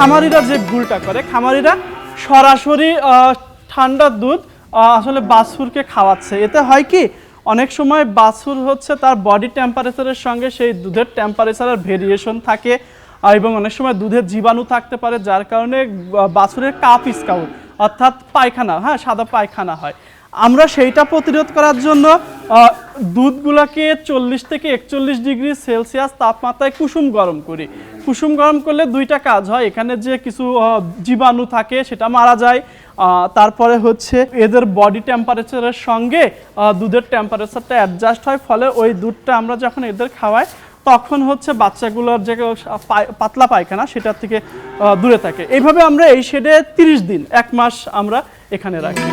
খামারিরা যে ভুলটা করে, খামারিরা সরাসরি ঠান্ডা দুধ আসলে বাছুরকে খাওয়াচ্ছে। এতে হয় কি, অনেক সময় বাছুর হচ্ছে তার বডি টেম্পারেচারের সঙ্গে সেই দুধের টেম্পারেচারের ভেরিয়েশন থাকে এবং অনেক সময় দুধের জীবাণু থাকতে পারে, যার কারণে বাছুরের কাপ স্কাউট অর্থাৎ পায়খানা হ্যাঁ সাদা পায়খানা হয়। আমরা সেইটা প্রতিরোধ করার জন্য দুধগুলোকে চল্লিশ থেকে একচল্লিশ ডিগ্রি সেলসিয়াস তাপমাত্রায় কুসুম গরম করি। কুসুম গরম করলে দুইটা কাজ হয়। এখানে যে কিছু জীবাণু থাকে সেটা মারা যায়। তারপরে হচ্ছে এদের বডি টেম্পারেচারের সঙ্গে দুধের টেম্পারেচারটা অ্যাডজাস্ট হয়। ফলে ওই দুধটা আমরা যখন এদের খাওয়াই, তখন হচ্ছে বাচ্চাগুলোর যে পাতলা পায়খানা সেটার থেকে দূরে থাকে। এইভাবে আমরা এই শেডে তিরিশ দিন, এক মাস আমরা এখানে রাখি।